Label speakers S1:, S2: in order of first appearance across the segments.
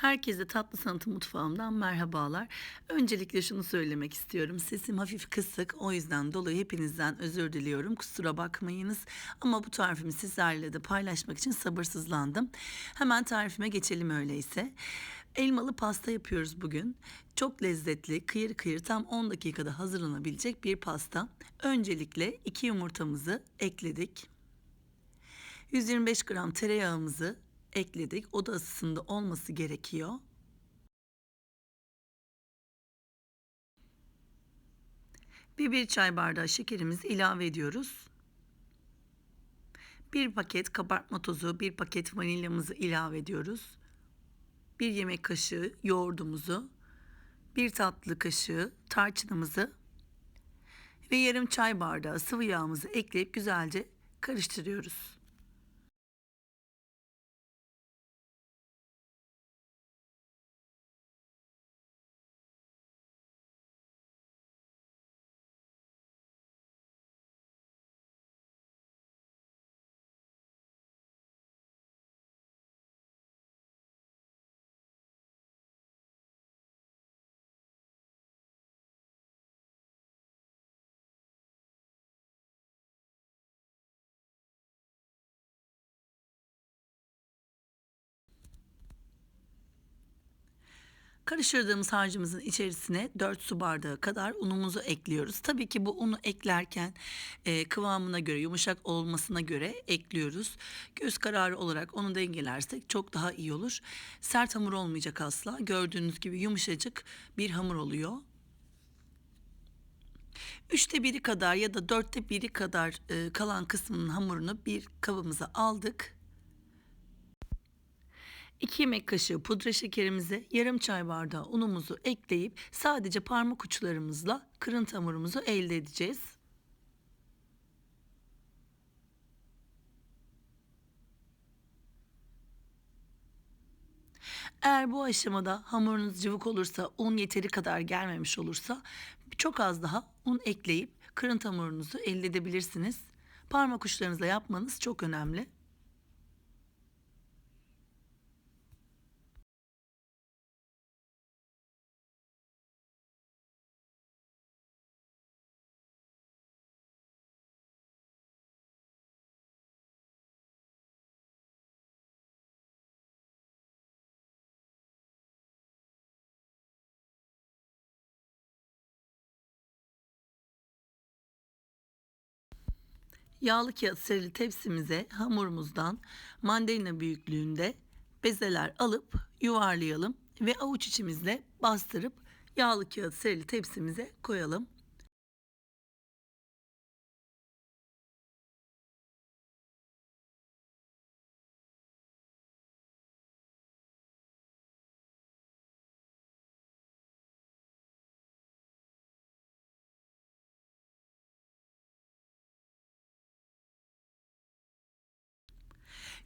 S1: Herkese Tatlı Sanatı Mutfağımdan merhabalar. Öncelikle şunu söylemek istiyorum. Sesim hafif kısık. O yüzden dolayı hepinizden özür diliyorum. Kusura bakmayınız. Ama bu tarifimi sizlerle de paylaşmak için sabırsızlandım. Hemen tarifime geçelim öyleyse. Elmalı pasta yapıyoruz bugün. Çok lezzetli, kıyır kıyır tam 10 dakikada hazırlanabilecek bir pasta. Öncelikle 2 yumurtamızı ekledik. 125 gram tereyağımızı ekledik. Oda ısısında olması gerekiyor. Bir, bir çay bardağı şekerimizi ilave ediyoruz. Bir paket kabartma tozu, bir paket vanilyamızı ilave ediyoruz. Bir yemek kaşığı yoğurdumuzu, bir tatlı kaşığı tarçınımızı ve yarım çay bardağı sıvı yağımızı ekleyip güzelce karıştırıyoruz. Karıştırdığımız harcımızın içerisine 4 su bardağı kadar unumuzu ekliyoruz. Tabii ki bu unu eklerken e, kıvamına göre, yumuşak olmasına göre ekliyoruz. Göz kararı olarak onu dengelersek çok daha iyi olur. Sert hamur olmayacak asla. Gördüğünüz gibi yumuşacık bir hamur oluyor. Üçte biri kadar ya da dörtte biri kadar e, kalan kısmının hamurunu bir kabımıza aldık. 2 yemek kaşığı pudra şekerimizi, yarım çay bardağı unumuzu ekleyip sadece parmak uçlarımızla kırıntı hamurumuzu elde edeceğiz. Eğer bu aşamada hamurunuz cıvık olursa, un yeteri kadar gelmemiş olursa çok az daha un ekleyip kırıntı hamurunuzu elde edebilirsiniz. Parmak uçlarınızla yapmanız çok önemli. Yağlı kağıt serili tepsimize hamurumuzdan mandalina büyüklüğünde bezeler alıp yuvarlayalım ve avuç içimizle bastırıp yağlı kağıt serili tepsimize koyalım.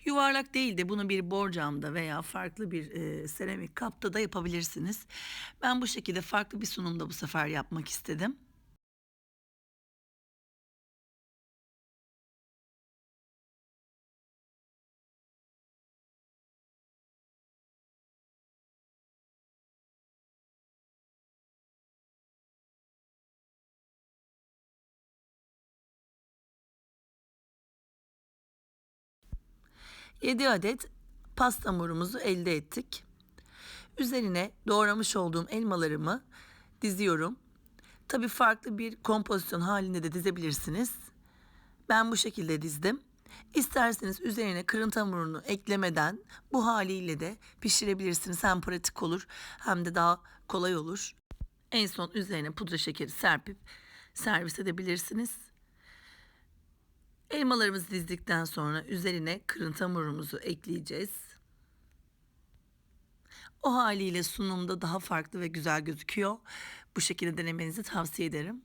S1: Yuvarlak değil de bunu bir borcamda veya farklı bir e, seramik kapta da yapabilirsiniz. Ben bu şekilde farklı bir sunumda bu sefer yapmak istedim. Yedi adet pasta hamurumuzu elde ettik. Üzerine doğramış olduğum elmalarımı diziyorum. Tabii farklı bir kompozisyon halinde de dizebilirsiniz. Ben bu şekilde dizdim. İsterseniz üzerine kırıntı hamurunu eklemeden bu haliyle de pişirebilirsiniz. Hem pratik olur hem de daha kolay olur. En son üzerine pudra şekeri serpip servis edebilirsiniz. Elmalarımızı dizdikten sonra üzerine kırıntı hamurumuzu ekleyeceğiz. O haliyle sunumda daha farklı ve güzel gözüküyor. Bu şekilde denemenizi tavsiye ederim.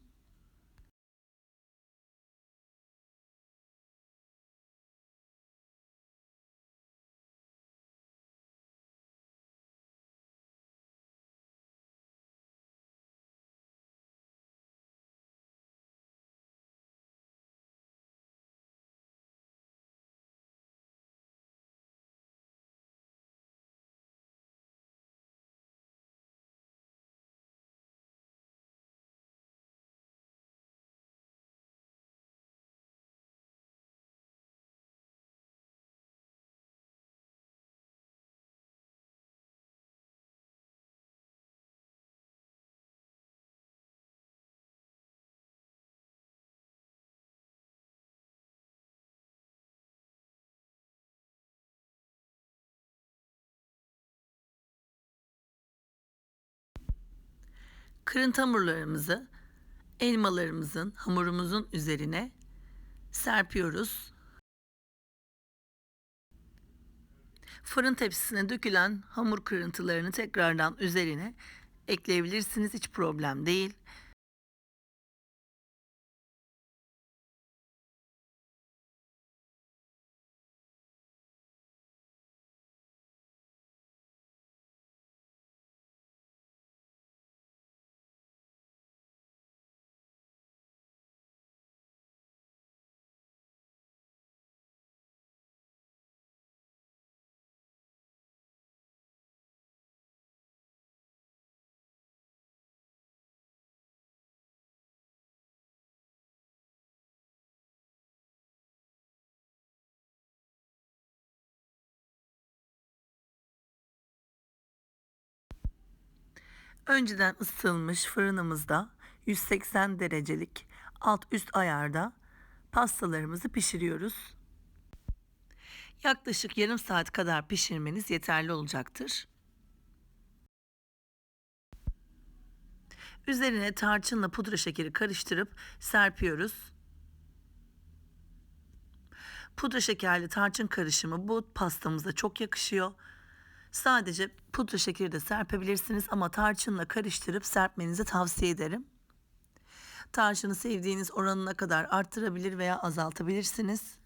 S1: Kırıntı hamurlarımızı elmalarımızın hamurumuzun üzerine serpiyoruz. Fırın tepsisine dökülen hamur kırıntılarını tekrardan üzerine ekleyebilirsiniz. Hiç problem değil. Önceden ısıtılmış fırınımızda 180 derecelik alt üst ayarda pastalarımızı pişiriyoruz. Yaklaşık yarım saat kadar pişirmeniz yeterli olacaktır. Üzerine tarçınla pudra şekeri karıştırıp serpiyoruz. Pudra şekerli tarçın karışımı bu pastamıza çok yakışıyor. Sadece pudra şekeri de serpebilirsiniz ama tarçınla karıştırıp serpmenizi tavsiye ederim. Tarçını sevdiğiniz oranına kadar arttırabilir veya azaltabilirsiniz.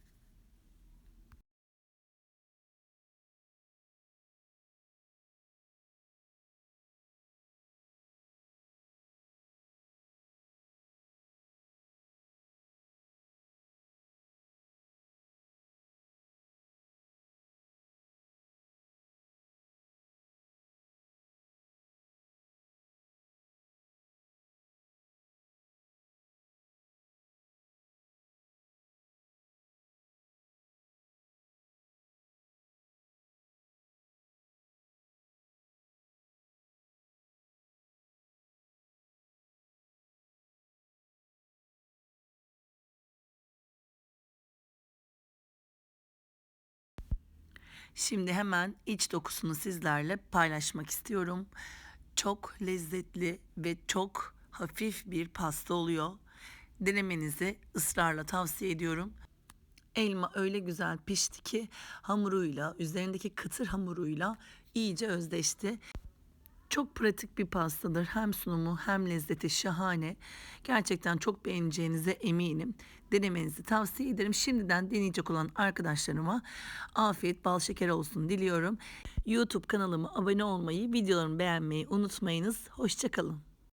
S1: Şimdi hemen iç dokusunu sizlerle paylaşmak istiyorum. Çok lezzetli ve çok hafif bir pasta oluyor. Denemenizi ısrarla tavsiye ediyorum. Elma öyle güzel pişti ki hamuruyla, üzerindeki kıtır hamuruyla iyice özdeşti. Çok pratik bir pastadır. Hem sunumu hem lezzeti şahane. Gerçekten çok beğeneceğinize eminim. Denemenizi tavsiye ederim. Şimdiden deneyecek olan arkadaşlarıma afiyet bal şeker olsun diliyorum. YouTube kanalıma abone olmayı, videolarımı beğenmeyi unutmayınız. Hoşçakalın.